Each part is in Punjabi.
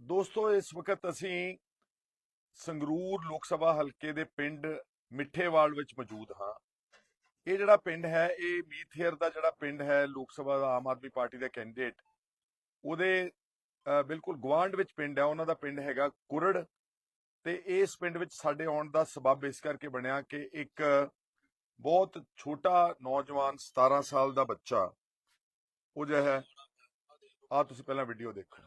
ਦੋਸਤੋ ਇਸ ਵਕਤ ਅਸੀਂ ਸੰਗਰੂਰ ਲੋਕ ਸਭਾ ਹਲਕੇ ਦੇ ਪਿੰਡ ਮਿੱਠੇਵਾਲ ਵਿੱਚ ਮੌਜੂਦ ਹਾਂ। ਇਹ ਜਿਹੜਾ ਪਿੰਡ ਹੈ ਇਹ ਮੀਥੇਰ ਦਾ ਜਿਹੜਾ ਪਿੰਡ ਹੈ ਲੋਕ ਸਭਾ ਦਾ ਆਮ ਆਦਮੀ ਪਾਰਟੀ ਦਾ ਕੈਂਡੀਡੇਟ ਉਹਦੇ ਅਹ, ਬਿਲਕੁਲ ਗਵਾਂਢ ਵਿੱਚ ਪਿੰਡ ਹੈ ਉਹਨਾਂ ਦਾ ਪਿੰਡ ਹੈਗਾ ਕੁਰੜ ਤੇ ਇਸ ਪਿੰਡ ਵਿੱਚ ਸਾਡੇ ਆਉਣ ਦਾ ਸਬਬ ਇਸ ਕਰਕੇ ਬਣਿਆ ਕਿ ਇੱਕ ਬਹੁਤ ਛੋਟਾ ਨੌਜਵਾਨ 17 ਸਾਲ ਦਾ ਬੱਚਾ ਉਹ ਜੋ ਹੈ ਆ ਤੁਸੀਂ ਪਹਿਲਾਂ ਵੀਡੀਓ ਦੇਖੋ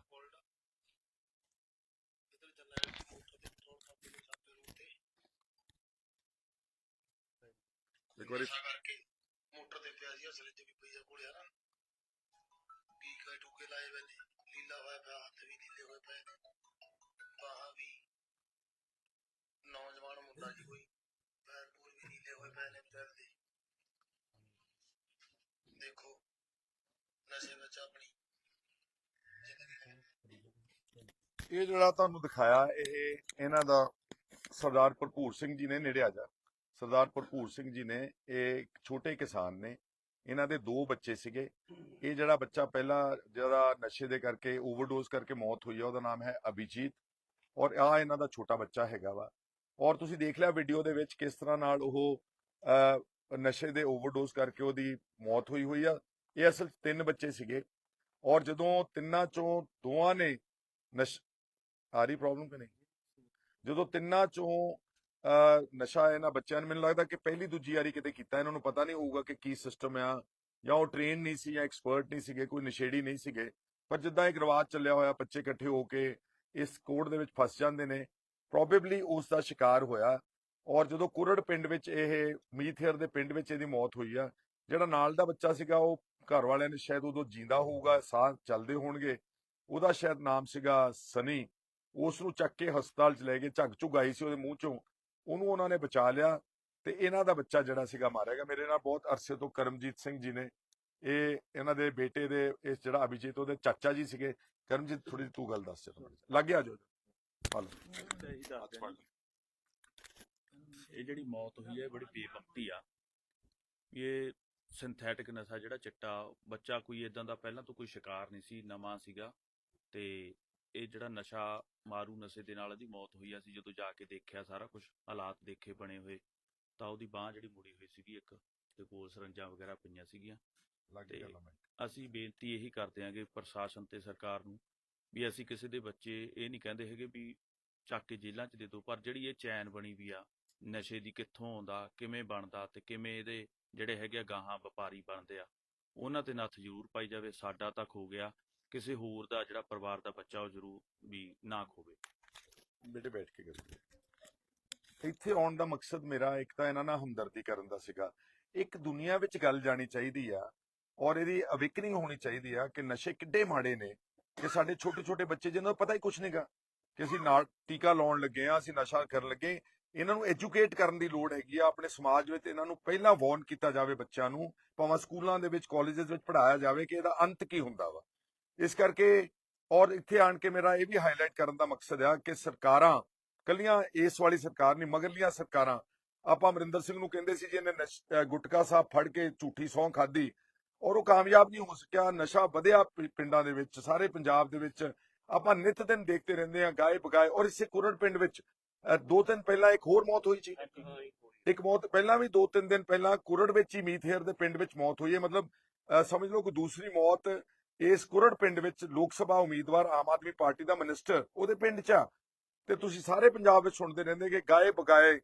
ਇੱਕ ਵਾਰੀ ਨਸ਼ਾ ਕਰਕੇ ਮੋਟਰ ਤੇ ਪਿਆ ਸੀ ਅਸਲੇ ਚ ਵੀ ਪਈਆ ਕੋਲ ਯਾਰ ਟੀਕਾ ਟੂਕੇ ਲਾਏ ਹੋਏ ਨੇ ਲੀਲਾ ਹੋਇਆ ਪਿਆ ਹੱਥ ਵੀ ਲੀਲੇ ਹੋਏ ਪਏ ਨੇ ਬਾਹਾਂ ਵੀ ਨੌਜਵਾਨ ਮੁੰਡਾ ਜੀ ਕੋਈ ਪੈਰ ਪੂਰ ਵੀ ਲੀਲੇ ਹੋਏ ਪਏ ਨੇ ਪੈਰ ਦੇ ਦੇਖੋ ਨਸ਼ੇ ਵਿੱਚ ਆਪਣੀ ਇਹ ਜਿਹੜਾ ਤੁਹਾਨੂੰ ਦਿਖਾਇਆ ਇਹ ਇਹਨਾਂ ਦਾ ਸਰਦਾਰ ਭਰਪੂਰ ਸਿੰਘ ਜੀ ਨੇ ਨੇੜੇ ਆ ਜਾ। ਸਰਦਾਰ ਭਰਪੂਰ ਸਿੰਘ ਜੀ ਨੇ ਇਹ ਛੋਟੇ ਕਿਸਾਨ ਨੇ। ਇਹਨਾਂ ਦੇ ਦੋ ਬੱਚੇ ਸੀਗੇ। ਇਹ ਜਿਹੜਾ ਬੱਚਾ ਪਹਿਲਾਂ ਜਿਹੜਾ ਨਸ਼ੇ ਦੇ ਕਰਕੇ ਓਵਰਡੋਜ਼ ਕਰਕੇ ਮੌਤ ਹੋਈ ਆ ਉਹਦਾ ਨਾਮ ਹੈ ਅਭਿਜੀਤ। ਔਰ ਆ ਇਹਨਾਂ ਦਾ ਛੋਟਾ ਬੱਚਾ ਹੈਗਾ ਵਾ। ਔਰ ਤੁਸੀਂ ਦੇਖ ਲਿਆ ਵੀਡੀਓ ਦੇ ਵਿੱਚ ਕਿਸ ਤਰ੍ਹਾਂ ਨਾਲ ਉਹ ਅਹ, ਨਸ਼ੇ ਦੇ ਓਵਰਡੋਜ਼ ਕਰਕੇ ਉਹਦੀ ਮੌਤ ਹੋਈ ਹੋਈ ਆ। ਇਹ ਅਸਲ ਤਿੰਨ ਬੱਚੇ ਸੀਗੇ ਔਰ ਜਦੋਂ ਤਿੰਨਾਂ ਚੋਂ ਦੋਵਾਂ ਨੇ ਨਸ਼, ਆ ਰਹੀ ਪ੍ਰੋਬਲਮ ਕਿ ਨਹੀਂ? ਜਦੋਂ ਤਿੰਨਾਂ ਚੋਂ ਨਸ਼ਾ ਇਹਨਾਂ ਬੱਚਿਆਂ ਨੂੰ, ਮੈਨੂੰ ਲੱਗਦਾ ਕਿ ਪਹਿਲੀ ਦੂਜੀ ਵਾਰੀ ਕਿਤੇ ਕੀਤਾ, ਇਹਨਾਂ ਨੂੰ ਪਤਾ ਨਹੀਂ ਹੋਊਗਾ ਕਿ ਕੀ ਸਿਸਟਮ ਆ ਜਾਂ ਉਹ ਟ੍ਰੇਨ ਨਹੀਂ ਸੀ ਜਾਂ ਐਕਸਪਰਟ ਨਹੀਂ ਸੀਗੇ, ਕੋਈ ਨਸ਼ੇੜੀ ਨਹੀਂ ਸੀਗੇ। ਪਰ ਜਿੱਦਾਂ ਇੱਕ ਰਿਵਾਜ ਚੱਲਿਆ ਹੋਇਆ, ਬੱਚੇ ਇਕੱਠੇ ਹੋ ਕੇ ਇਸ ਕੋਡ ਦੇ ਵਿੱਚ ਫਸ ਜਾਂਦੇ ਨੇ ਪ੍ਰੋਬੇਬਲੀ ਉਸ ਦਾ ਸ਼ਿਕਾਰ ਹੋਇਆ ਔਰ ਜਦੋਂ ਕੁਰੜ ਪਿੰਡ ਵਿੱਚ ਇਹ ਮੀਥੇਰ ਦੇ ਪਿੰਡ ਵਿੱਚ ਇਹਦੀ ਮੌਤ ਹੋਈ ਆ, ਜਿਹੜਾ ਨਾਲ ਦਾ ਬੱਚਾ ਸੀਗਾ ਉਹ ਘਰ ਵਾਲਿਆਂ ਨੇ ਸ਼ਾਇਦ ਉਦੋਂ ਜਿੰਦਾ ਹੋਊਗਾ, ਸਾਹ ਚੱਲਦੇ ਹੋਣਗੇ। ਉਹਦਾ ਸ਼ਾਇਦ ਨਾਮ ਸੀਗਾ ਸਨੀ। ਉਸ ਨੂੰ ਚੱਕ ਕੇ ਹਸਪਤਾਲ ਚ ਲੈ ਗਏ, ਝੱਗ ਝੁੱਗ ਸੀ ਉਹਦੇ ਮੂੰਹ ਚੋਂ। ਉਹਨੂੰ ਉਹਨਾਂ ਨੇ ਬਚਾ ਲਿਆ ਤੇ ਇਹਨਾਂ ਦਾ ਬੱਚਾ ਜਿਹੜਾ ਸੀਗਾ ਮਾਰਿਆ ਗਿਆ। ਮੇਰੇ ਨਾਲ ਬਹੁਤ ਅਰਸੇ ਤੋਂ ਕਰਮਜੀਤ ਸਿੰਘ ਜੀ ਨੇ। ਇਹ ਇਹਨਾਂ ਦੇ ਬੇਟੇ ਦੇ, ਇਸ ਜਿਹੜਾ ਅਭਿਜੀਤ ਉਹਦੇ ਚਾਚਾ ਜੀ ਸੀਗੇ। ਕਰਮਜੀਤ ਥੋੜੀ ਤੂੰ ਗੱਲ ਦੱਸ ਚਲੋ ਲੱਗ ਗਿਆ ਜੋ ਇਹ ਜਿਹੜੀ ਮੌਤ ਹੋਈ ਹੈ, ਇਹ ਬੜੀ ਬੇਵਕਤੀ ਆ। ਇਹ ਸਿੰਥੈਟਿਕ ਨਸ਼ਾ ਜਿਹੜਾ ਚਿੱਟਾ ਬੱਚਾ ਕੋਈ ਇਦਾਂ ਦਾ ਪਹਿਲਾਂ ਤੋਂ ਕੋਈ ਸ਼ਿਕਾਰ ਨਹੀਂ ਸੀ ਨਵਾਂ ਸੀਗਾ ਤੇ ਇਹ ਜਿਹੜਾ ਨਸ਼ਾ ਮਾਰੂ ਨਸ਼ੇ ਦੇ ਨਾਲ ਇਹਦੀ ਮੌਤ ਹੋਈ ਆ ਸੀ ਜਦੋਂ ਜਾ ਕੇ ਦੇਖਿਆ ਸਾਰਾ ਕੁਝ ਹਾਲਾਤ ਦੇਖੇ ਬਣੇ ਹੋਏ ਤਾਂ ਉਹਦੀ ਬਾਹ ਜਿਹੜੀ ਮੁੜੀ ਹੋਈ ਸੀਗੀ ਇੱਕ ਤੇ ਕੋਲ ਸਰੰਜਾਂ ਵਗੈਰਾ ਪਈਆਂ ਸੀਗੀਆਂ ਤੇ ਅਸੀਂ ਬੇਨਤੀ ਇਹੀ ਕਰਦੇ ਹਾਂਗੇ ਪ੍ਰਸ਼ਾਸਨ ਤੇ ਸਰਕਾਰ ਨੂੰ ਵੀ ਅਸੀਂ ਕਿਸੇ ਦੇ ਬੱਚੇ ਇਹ ਨਹੀਂ ਕਹਿੰਦੇ ਹੈਗੇ ਵੀ ਚੱਕ ਕੇ ਜੇਲ੍ਹਾਂ 'ਚ ਦੇ ਦਿਓ ਪਰ ਜਿਹੜੀ ਇਹ ਚੈਨ ਬਣੀ ਵੀ ਆ ਨਸ਼ੇ ਦੀ ਕਿੱਥੋਂ ਆਉਂਦਾ ਕਿਵੇਂ ਬਣਦਾ ਤੇ ਕਿਵੇਂ ਇਹਦੇ ਜਿਹੜੇ ਹੈਗੇ ਆ ਗਾਹਾਂ ਵਪਾਰੀ ਬਣਦੇ ਆ, ਉਹਨਾਂ ਤੇ ਨੱਥ ਜ਼ਰੂਰ ਪਾਈ ਜਾਵੇ, ਸਾਡਾ ਤਾਂ ਖੋ ਗਿਆ, ਕਿਸੇ ਹੋਰ ਦਾ ਜਿਹੜਾ ਪਰਿਵਾਰ ਦਾ ਬੱਚਾ ਉਹ ਜ਼ਰੂਰ ਵੀ ਨਾ ਖੋਵੇ। ਬੇਟੇ ਬੈਠ ਕੇ ਕਰੀਏ। ਇੱਥੇ ਆਉਣ ਦਾ ਮਕਸਦ ਮੇਰਾ ਇੱਕ ਤਾਂ ਇਹਨਾਂ ਨਾਲ ਹਮਦਰਦੀ ਕਰਨ ਦਾ ਸੀਗਾ। ਇੱਕ ਦੁਨੀਆ ਵਿੱਚ ਗੱਲ ਜਾਣੀ ਚਾਹੀਦੀ ਆ ਔਰ ਇਹਦੀ ਅਵੇਕਨਿੰਗ ਹੋਣੀ ਚਾਹੀਦੀ ਆ ਕਿ ਨਸ਼ੇ ਕਿੱਡੇ ਮਾੜੇ ਨੇ ਕਿ ਸਾਡੇ ਛੋਟੇ ਛੋਟੇ ਬੱਚੇ ਜਿਹਨਾਂ ਨੂੰ ਪਤਾ ਹੀ ਕੁਝ ਨਹੀਂਗਾ ਕਿ ਅਸੀਂ ਨਾਲ ਟੀਕਾ ਲਾਉਣ ਲੱਗੇ ਆ, ਅਸੀਂ ਨਸ਼ਾ ਕਰਨ ਲੱਗੇ ਇਹਨਾਂ ਨੂੰ ਐਜੂਕੇਟ ਕਰਨ ਦੀ ਲੋੜ ਹੈਗੀ ਆ, ਆਪਣੇ ਸਮਾਜ ਵਿੱਚ ਇਹਨਾਂ ਨੂੰ ਪਹਿਲਾਂ ਵਾਰਨ ਕੀਤਾ ਜਾਵੇ ਬੱਚਿਆਂ ਨੂੰ, ਭਾਵੇਂ ਸਕੂਲਾਂ ਦੇ ਵਿੱਚ ਕਾਲਜਸ ਵਿੱਚ ਪੜਾਇਆ ਜਾਵੇ ਕਿ ਇਹਦਾ ਅੰਤ ਕੀ ਹੁੰਦਾ ਵਾ। ਇਸ ਕਰਕੇ ਔਰ ਇੱਥੇ ਆਣ ਕੇ ਮੇਰਾ ਇਹ ਵੀ ਹਾਈਲਾਈਟ ਕਰਨ ਦਾ ਮਕਸਦ ਆ ਕਿ ਸਰਕਾਰਾਂ, ਕੱਲੀਆਂ ਇਸ ਵਾਲੀ ਸਰਕਾਰ ਨਹੀਂ, ਮਗਰਲੀਆਂ ਸਰਕਾਰਾਂ, ਆਪਾਂ ਅਮਰਿੰਦਰ ਸਿੰਘ ਨੂੰ ਕਹਿੰਦੇ ਸੀ ਜੀ ਇਹਨੇ ਗੁਟਕਾ ਸਾਹਿਬ ਫੜ ਕੇ ਝੂਠੀ ਸੌਂ ਖਾਦੀ ਔਰ ਉਹ ਕਾਮਯਾਬ ਨਹੀਂ ਹੋ ਸਕਿਆ, ਨਸ਼ਾ ਵਧਿਆ ਪਿੰਡਾਂ ਦੇ ਵਿੱਚ, ਸਾਰੇ ਪੰਜਾਬ ਦੇ ਵਿੱਚ, ਆਪਾਂ ਨਿਤ ਦਿਨ ਦੇਖਦੇ ਰਹਿੰਦੇ ਆ ਗਾਏ ਬਗਾਏ ਔਰ ਇਸੇ ਕੁਰੜ ਪਿੰਡ ਵਿੱਚ ਦੋ ਦਿਨ ਪਹਿਲਾਂ ਇੱਕ ਹੋਰ ਮੌਤ ਹੋਈ ਸੀ ਇੱਕ ਮੌਤ ਪਹਿਲਾਂ ਵੀ ਦੋ ਤਿੰਨ ਦਿਨ ਪਹਿਲਾਂ ਕੁਰੜ ਵਿੱਚ ਹੀ ਮੀਥੇਰ ਦੇ ਪਿੰਡ ਵਿੱਚ ਮੌਤ ਹੋਈ ਹੈ। ਮਤਲਬ ਸਮਝ ਲਓ ਕਿ ਦੂਸਰੀ ਮੌਤ ਇਸ ਕੁਰੜ ਪਿੰਡ ਵਿੱਚ ਲੋਕ ਸਭਾ ਉਮੀਦਵਾਰ ਆਮ ਆਦਮੀ ਪਾਰਟੀ ਦਾ ਮਿਨਿਸਟਰ ਉਹਦੇ ਪਿੰਡ 'ਚ ਆ। ਤੇ ਤੁਸੀਂ ਸਾਰੇ ਪੰਜਾਬ ਵਿੱਚ ਸੁਣਦੇ ਰਹਿੰਦੇ ਕਿ ਗਾਏ ਬਗਾਏ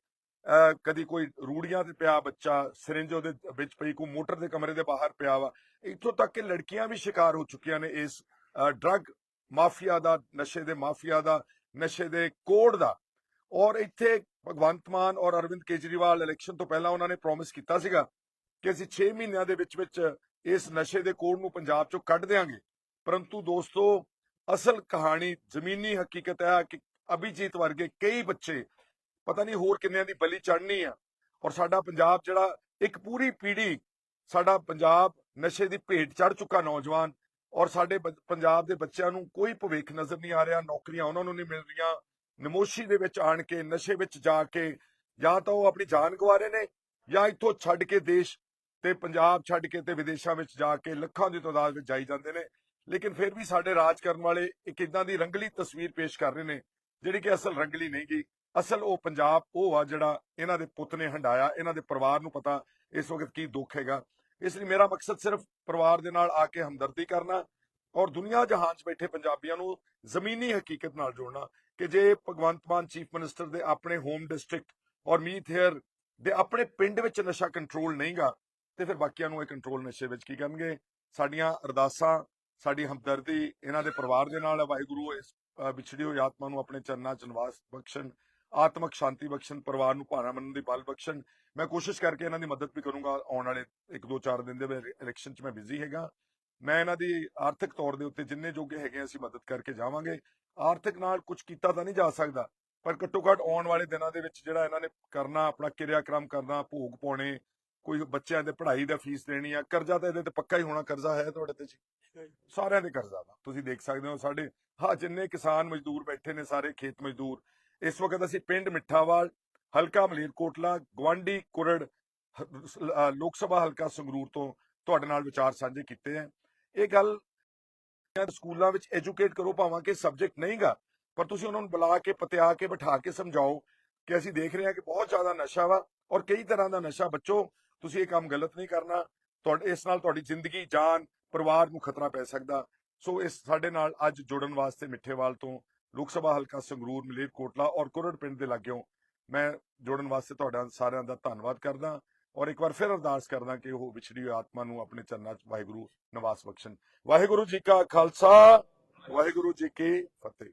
ਕਦੀ ਕੋਈ ਰੂੜੀਆਂ ਤੇ ਪਿਆ ਬੱਚਾ ਸਿਰਿੰਜ ਉਹਦੇ ਵਿੱਚ ਪਈ ਕੋਈ ਮੋਟਰ ਦੇ ਕਮਰੇ ਦੇ ਬਾਹਰ ਪਿਆ ਵਾ। ਇੱਥੋਂ ਤੱਕ ਕਿ ਲੜਕੀਆਂ ਵੀ ਸ਼ਿਕਾਰ ਹੋ ਚੁੱਕੀਆਂ ਨੇ ਇਸ ਡਰੱਗ ਮਾਫੀਆ ਦਾ ਨਸ਼ੇ ਦੇ ਮਾਫੀਆ ਦਾ ਨਸ਼ੇ ਦੇ ਕੋੜ ਦਾ। ਔਰ ਇੱਥੇ ਭਗਵੰਤ ਮਾਨ ਔਰ ਅਰਵਿੰਦ ਕੇਜਰੀਵਾਲ ਇਲੈਕਸ਼ਨ ਤੋਂ ਪਹਿਲਾਂ ਉਹਨਾਂ ਨੇ ਪ੍ਰੋਮਿਸ ਕੀਤਾ ਸੀਗਾ ਕਿ ਅਸੀਂ 6 ਮਹੀਨਿਆਂ ਦੇ ਵਿੱਚ ਵਿੱਚ ਇਸ ਨਸ਼ੇ ਦੇ ਕੋੜ ਨੂੰ ਪੰਜਾਬ ਚੋਂ ਕੱਢ ਦੇਵਾਂਗੇ ਪਰੰਤੂ ਦੋਸਤੋ, ਅਸਲ ਕਹਾਣੀ ਜ਼ਮੀਨੀ ਹਕੀਕਤ ਹੈ ਕਿ ਅਭਿਜੀਤ ਵਰਗੇ ਕਈ ਬੱਚੇ ਪਤਾ ਨਹੀਂ ਹੋਰ ਕਿੰਨਿਆਂ ਦੀ ਬਲੀ ਚੜਨੀ ਆ ਔਰ ਸਾਡਾ ਪੰਜਾਬ ਜਿਹੜਾ ਇੱਕ ਪੂਰੀ ਪੀੜ੍ਹੀ ਸਾਡਾ ਪੰਜਾਬ ਨਸ਼ੇ ਦੀ ਭੇਟ ਚੜ ਚੁੱਕਾ ਨੌਜਵਾਨ ਔਰ ਸਾਡੇ ਬ- ਪੰਜਾਬ ਦੇ ਬੱਚਿਆਂ ਨੂੰ ਕੋਈ ਭਵਿੱਖ ਨਜ਼ਰ ਨਹੀਂ ਆ ਰਿਹਾ, ਨੌਕਰੀਆਂ ਉਹਨਾਂ ਨੂੰ ਨਹੀਂ ਮਿਲ ਰਹੀਆਂ। ਨਮੋਸ਼ੀ ਦੇ ਵਿੱਚ ਆਣ ਕੇ, ਨਸ਼ੇ ਵਿੱਚ ਜਾ ਕੇ, ਜਾਂ ਤਾਂ ਉਹ ਆਪਣੀ ਜਾਨ ਗਵਾ ਰਹੇ ਨੇ, ਜਾਂ ਇੱਥੋਂ ਛੱਡ ਕੇ ਦੇਸ਼ ਤੇ ਪੰਜਾਬ ਛੱਡ ਕੇ ਤੇ ਵਿਦੇਸ਼ਾਂ ਵਿੱਚ ਜਾ ਕੇ ਲੱਖਾਂ ਦੀ ਤਾਦਾਦ ਵਿੱਚ ਜਾਈ ਜਾਂਦੇ ਨੇ। ਲੇਕਿਨ ਫਿਰ ਵੀ ਸਾਡੇ ਰਾਜ ਕਰਨ ਵਾਲੇ ਇੱਕ ਇਦਾਂ ਦੀ ਰੰਗਲੀ ਤਸਵੀਰ ਪੇਸ਼ ਕਰ ਰਹੇ ਨੇ, ਜਿਹੜੀ ਕਿ ਅਸਲ ਰੰਗਲੀ ਨਹੀਂ ਗਈ। ਅਸਲ ਉਹ ਪੰਜਾਬ, ਉਹ ਆ ਜਿਹੜਾ ਇਹਨਾਂ ਦੇ ਪੁੱਤ ਨੇ ਹੰਡਾਇਆ, ਇਹਨਾਂ ਦੇ ਪਰਿਵਾਰ ਨੂੰ ਪਤਾ ਇਸ ਵਕਤ ਕੀ ਦੁੱਖ ਹੈਗਾ। ਇਸ ਲਈ ਮੇਰਾ ਮਕਸਦ ਸਿਰਫ ਪਰਿਵਾਰ ਦੇ ਨਾਲ ਆ ਕੇ ਹਮਦਰਦੀ ਕਰਨਾ ਔਰ ਦੁਨੀਆ ਜਹਾਨ 'ਚ ਬੈਠੇ ਪੰਜਾਬੀਆਂ ਨੂੰ ਜ਼ਮੀਨੀ ਹਕੀਕਤ ਨਾਲ ਜੋੜਨਾ ਕਿ ਜੇ ਭਗਵੰਤ ਮਾਨ ਚੀਫ ਮਿਨਿਸਟਰ ਦੇ ਆਪਣੇ ਹੋਮ ਡਿਸਟ੍ਰਿਕਟ ਔਰ ਮੀਤ ਹੇਅਰ ਦੇ ਆਪਣੇ ਪਿੰਡ ਵਿੱਚ ਨਸ਼ਾ ਕੰਟਰੋਲ ਨਹੀਂਗਾ ਤੇ ਫਿਰ ਬਾਕੀਆਂ ਨੂੰ ਇਹ ਕੰਟਰੋਲ ਨਸ਼ੇ ਵਿੱਚ ਕੀ ਕਰਨਗੇ? ਸਾਡੀਆਂ ਅਰਦਾਸਾਂ, ਸਾਡੀ ਹਮਦਰਦੀ ਇਹਨਾਂ ਦੇ ਪਰਿਵਾਰ ਦੇ ਨਾਲ ਵਾਹਿਗੁਰੂ ਇਸ ਵਿਛੜੀ ਹੋਈ ਆਤਮਾ ਨੂੰ ਆਪਣੇ ਚਰਨਾਂ 'ਚ ਨਿਵਾਸ ਬਖਸ਼ਣ, ਆਤਮਕ ਸ਼ਾਂਤੀ ਬਖਸ਼ਣ, ਪਰਿਵਾਰ ਨੂੰ ਭਾਣਾ ਮੰਨਣ ਦੀ ਬਲ ਬਖਸ਼ਣ। ਮੈਂ ਕੋਸ਼ਿਸ਼ ਕਰਕੇ ਇਹਨਾਂ ਦੀ ਮਦਦ ਵੀ ਕਰੂੰਗਾ, ਆਉਣ ਵਾਲੇ 1 2 4 ਦਿਨ ਦੇ ਵਿੱਚ ਇਲੈਕਸ਼ਨ 'ਚ ਮੈਂ ਬਿਜ਼ੀ ਹੈਗਾ। ਮੈਂ ਇਹਨਾਂ ਦੀ ਆਰਥਿਕ ਤੌਰ ਦੇ ਉੱਤੇ ਜਿੰਨੇ ਜੋਗੇ ਹੈਗੇ ਅਸੀਂ ਮਦਦ ਕਰਕੇ ਜਾਵਾਂਗੇ। ਆਰਥਿਕ ਨਾਲ ਕੁਝ ਕੀਤਾ ਤਾਂ ਨਹੀਂ ਜਾ ਸਕਦਾ। ਪਰ ਘੱਟੋ ਘੱਟ ਆਉਣ ਵਾਲੇ ਦਿਨਾਂ ਦੇ ਵਿੱਚ ਜਿਹੜਾ ਇਹਨਾਂ ਨੇ ਕਰਨਾ ਆਪਣਾ ਕਿਰਿਆਕ੍ਰਮ ਕਰਨਾ ਭੋਗ ਪਾਉਣੇ ਕੋਈ ਬੱਚਿਆਂ ਦੇ ਪੜ੍ਹਾਈ ਦਾ ਫੀਸ ਦੇਣੀ ਆ ਕਰਜ਼ਾ ਤਾਂ ਇਹਦੇ ਤੇ ਪੱਕਾ ਹੀ ਹੋਣਾ ਕਰਜ਼ਾ ਹੈ ਤੁਹਾਡੇ ਤੇ ਜੀ। ਸਾਰਿਆਂ ਦੇ ਕਰਜ਼ਾ ਵਾ ਤੁਸੀਂ ਦੇਖ ਸਕਦੇ ਹੋ ਸਾਡੇ ਹਾਂ ਜਿੰਨੇ ਕਿਸਾਨ ਮਜ਼ਦੂਰ ਬੈਠੇ ਨੇ ਸਾਰੇ ਖੇਤ ਮਜ਼ਦੂਰ ਇਸ ਵਕਤ ਅਸੀਂ ਪਿੰਡ ਮਿੱਠਾਵਾਲ ਹਲਕਾ ਮਲੇਰਕੋਟਲਾ ਗਵਾਂਡੀ ਕੁਰੜ ਲੋਕ ਸਭਾ ਹਲਕਾ ਸੰਗਰੂਰ ਤੋਂ ਤੁਹਾਡੇ ਨਾਲ ਵਿਚਾਰ ਸਾਂਝੇ ਕੀਤੇ ਆ। ਇਹ ਗੱਲ ਸਕੂਲਾਂ ਵਿੱਚ ਐਜੂਕੇਟ ਕਰੋ, ਭਾਵਾਂ ਕਿ ਸਬਜੈਕਟ ਨਹੀਂਗਾ ਪਰ ਤੁਸੀਂ ਉਹਨਾਂ ਨੂੰ ਬੁਲਾ ਕੇ, ਪਤਿਆ ਕੇ, ਬਿਠਾ ਕੇ ਸਮਝਾਓ ਕਿ ਅਸੀਂ ਦੇਖ ਰਹੇ ਹਾਂ ਕਿ ਬਹੁਤ ਜ਼ਿਆਦਾ ਨਸ਼ਾ ਵਾ ਔਰ ਕਈ ਤਰ੍ਹਾਂ ਦਾ ਨਸ਼ਾ। ਬੱਚੋ, ਤੁਸੀਂ ਇਹ ਕੰਮ ਗਲਤ ਨਹੀਂ ਕਰਨਾ। ਤੁਹਾਡੇ, ਇਸ ਨਾਲ ਤੁਹਾਡੀ ਜ਼ਿੰਦਗੀ, ਜਾਨ, ਪਰਿਵਾਰ ਨੂੰ ਖਤਰਾ ਪੈ ਸਕਦਾ। ਸੋ ਇਸ, ਸਾਡੇ ਨਾਲ ਅੱਜ ਜੁੜਨ ਵਾਸਤੇ ਮਿੱਠੇਵਾਲ ਤੋਂ ਲੋਕ ਸਭਾ ਹਲਕਾ ਸੰਗਰੂਰ, ਮਲੇਰਕੋਟਲਾ ਔਰ ਕੁਰੜ ਪਿੰਡ ਦੇ ਲਾਗਿਓਂ ਮੈਂ ਜੁੜਨ ਵਾਸਤੇ ਤੁਹਾਡਾ ਸਾਰਿਆਂ ਦਾ ਧੰਨਵਾਦ ਕਰਦਾ। ਔਰ ਇੱਕ ਵਾਰ ਫਿਰ ਅਰਦਾਸ ਕਰਦਾ ਕਿ ਉਹ ਵਿਛੜੀ ਹੋਈ ਆਤਮਾ ਨੂੰ ਆਪਣੇ ਚਰਨਾਂ 'ਚ ਵਾਹਿਗੁਰੂ ਨਿਵਾਸ ਬਖਸ਼ਣ। ਵਾਹਿਗੁਰੂ ਜੀ ਕਾ ਖਾਲਸਾ, ਵਾਹਿਗੁਰੂ ਜੀ ਕੀ ਫਤਿਹ।